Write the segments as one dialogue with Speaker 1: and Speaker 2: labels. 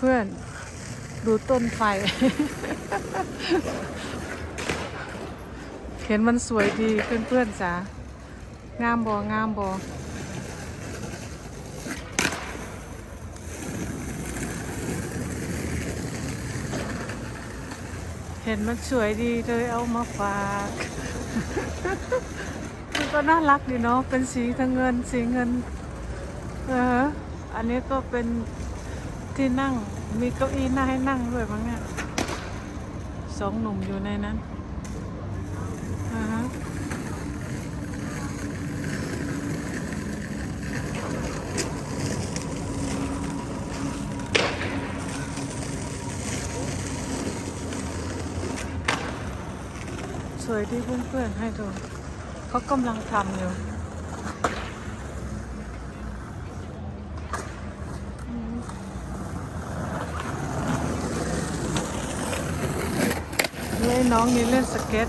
Speaker 1: พื่อน ดูต้นไฟ เห็นมันสวยดีเพื่อนๆจ๋างามบองามบอเห็นมันสวยดีเลยเอามาฝากมันก็น่ารักดีเนาะเป็นสีทั้งเงินสีเงิน เออ อันนี้ก็เป็น ที่นั่ง มีเก้าอี้น่าให้นั่งด้วยมั้งเนี่ยสองหนุ่มอยู่ในนั้นอ่าฮะสวยที่เพื่อนๆให้ดูเขากำลังทำอยู่ น้องนี่เล่นสเก็ต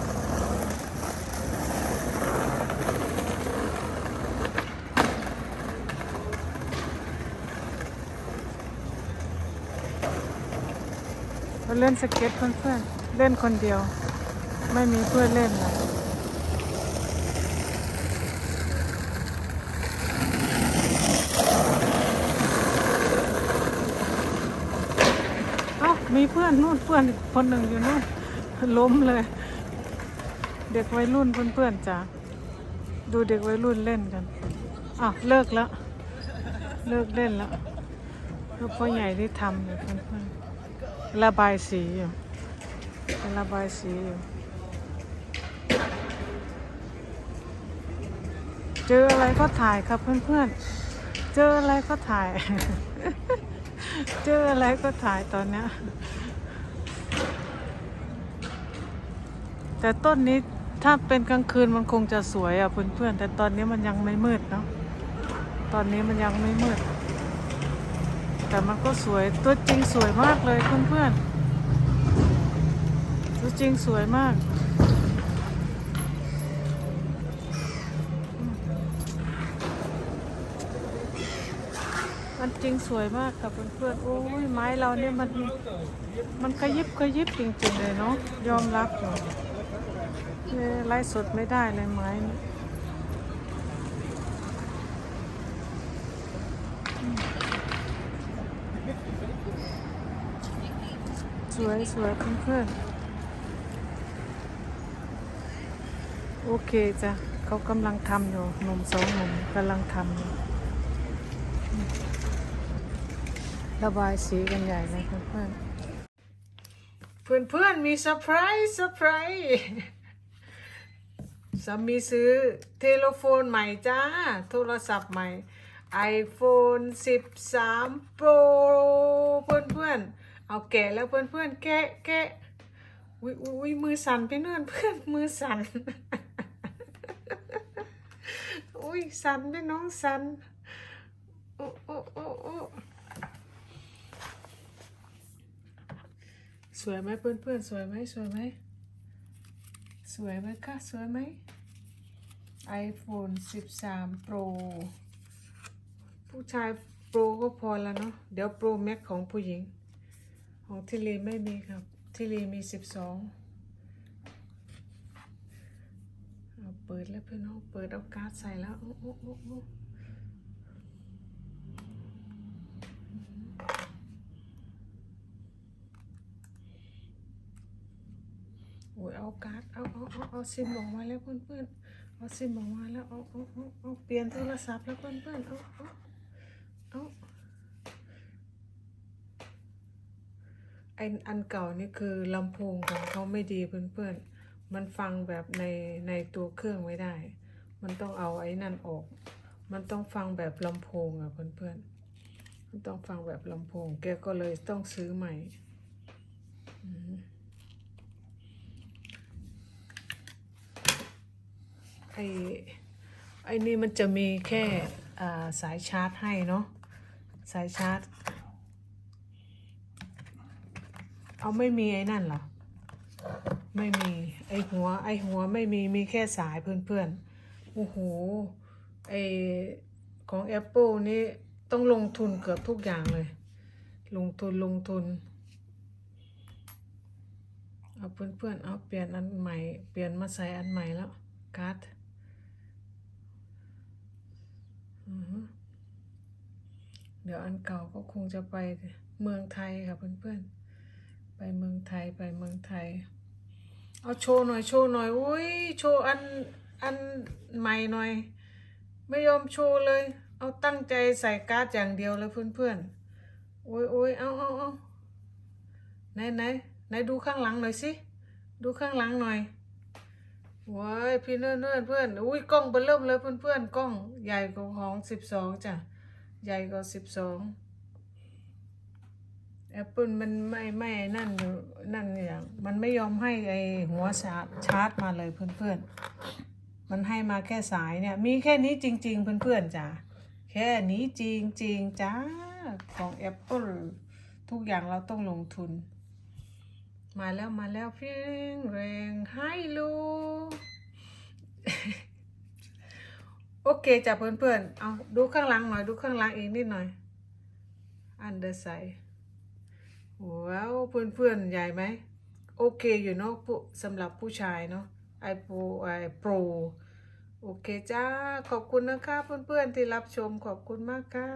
Speaker 1: เขาเล่นสเก็ตเพื่อนๆเล่นคนเดียว ไม่มีเพื่อนเล่นเลยเอ้ามีเพื่อนนู่นเพื่อนอีกคนหนึ่งอยู่นู่น ล้มเลย เด็กวัยรุ่นเพื่อนๆจ้ะดูเด็กวัยรุ่นเล่นกันอ้าวเลิกแล้ว เลิกเล่นแล้วก็พ่อใหญ่ที่ทำอยู่เพื่อนๆระบายสีอยู่ระบายสีอยู่เจออะไรก็ถ่ายครับเพื่อนๆ เจออะไรก็ถ่าย เจออะไรก็ถ่ายตอนเนี้ แต่ต้นนี้ถ้าเป็นกลางคืนมันคงจะสวยอะเพื่อนๆแต่ตอนนี้มันยังไม่มืดเนาะตอนนี้มันยังไม่มืด แต่มันก็สวยตัวจริงสวยมากเลยเพื่อนๆตัวจริงสวยมากมันจริงสวยมากค่ะเพื่อนๆ โอ้ยไม้เราเนี่ยมันมันขยิบขยิบจริงๆเลยเนาะยอมรับอยู่ ไล่สดไม่ได้เลยไม้สวยสวยเพื่อนๆโอเคจ้ะเขากำลังทำอยู่หนุ่มสองหนุ่มกำลังทำอยู่ระบายสีกันใหญ่เลยเพื่อนเพื่อนเพื่อนมีเซอร์ไพรส์เซอร์ไพรส์ สามีซื้อเทเลโฟนใหม่จ้า โทรศัพท์ใหม่ iPhone 13 Pro เพื่อนเพื่อนเอาแกะแล้วเพื่อนเพื่อนแกะแกะอุ้ยอุ้ยมือสั่นไปเนื่อนเพื่อนมือสั่นอุ้ยสั่นไปน้องสั่นโอ้โอ้โอ้โอ้สวยไหมเพื่อนเพื่อนสวยไหมสวยไหม สวยไหมคะ สวยไหม iPhone 13 Pro ผู้ชาย Pro ก็พอแล้วเนาะ เดี๋ยว Pro Max ของผู้หญิง ของทิลีไม่มีครับทิลีมี 12 เอาเปิดแล้วเพื่อนเอาเปิดเอาการ์ดใส่แล้วโอ้โอ้โอ้ อ้โอ้ยเอาการ์ดเอาเอาเอาเอาซิมออกมาแล้วเพื่อนเพื่อนเอาซิมออกมาแล้วเอาเอาเอาเอาเปลี่ยนโทรศัพท์แล้วเพื่อนเพื่อนเอาเอาเอาไออันเก่านี่คือลำโพงของเขาไม่ดีเพื่อนเพื่อนมันฟังแบบในในตัวเครื่องไม่ได้ มันต้องเอาไอ้นั่นออก มันต้องฟังแบบลำโพงอะเพื่อนเพื่อนมันต้องฟังแบบลำโพง แกก็เลยต้องซื้อใหม่ไอ้ไอ้นี่มันจะมีแค่สายชาร์จให้เนาะสายชาร์จเอาไม่มีไอ้นั่นเหรอไม่มีไอ้หัวไอ้หัวไม่มีมีแค่สายเพื่อนๆโอ้โหไอของ Apple นี่ต้องลงทุนเกือบทุกอย่างเลย ลงทุนลงทุนเอาเพื่อนๆเอาเปลี่ยนอันใหม่ เปลี่ยนมาใส่อันใหม่แล้วการ์ดอือฮึ เดี๋ยวอันเก่าก็คงจะไปเมืองไทยค่ะเพื่อนๆ ไปเมืองไทยไปเมืองไทย เอาโชว์หน่อยโชว์หน่อยอุ้ยโชว์อันอันใหม่หน่อย ไม่ยอมโชว์เลย เอาตั้งใจใส่การ์ดอย่างเดียวเลยเพื่อนๆโอ้ยโอ้ยเอาเอาเอาไหนไหนไหนดูข้างหลังหน่อยสิ ดูข้างหลังหน่อย ว้ายพี่เนื่อนเนื่อนเพื่อนอุ้ยกล้องเบอเริ่มเลยเพื่อนเพื่อนกล้องใหญ่กว่าของสิบสองจ้ะใหญ่กว่าสิบสองแอปเปิลมันไม่ไม่นั่นอยู่นั่นอย่างมันไม่ยอมให้ไอหัวชาร์จชาร์จมาเลยเพื่อนเพื่อนมันให้มาแค่สายเนี่ย มีแค่นี้จริง ๆ เพื่อนเพื่อนจ้ะแค่นี้จริงจริงๆจ้าของ Apple ทุกอย่างเราต้องลงทุน มาแล้วมาแล้วเพียงแรงให้ลูโอเคจ้ะเพื่อนๆ เอาดูข้างหลังหน่อย ดูข้างหลังอีกนิดหน่อย อันเดอร์ไซว้าวเพื่อนๆ ใหญ่ไหม โอเคอยู่เนาะผู้สำหรับผู้ชายเนาะไอโปรไอโปรโอเคจ้า ขอบคุณนะคะเพื่อนๆ ที่รับชมขอบคุณมากค่ะ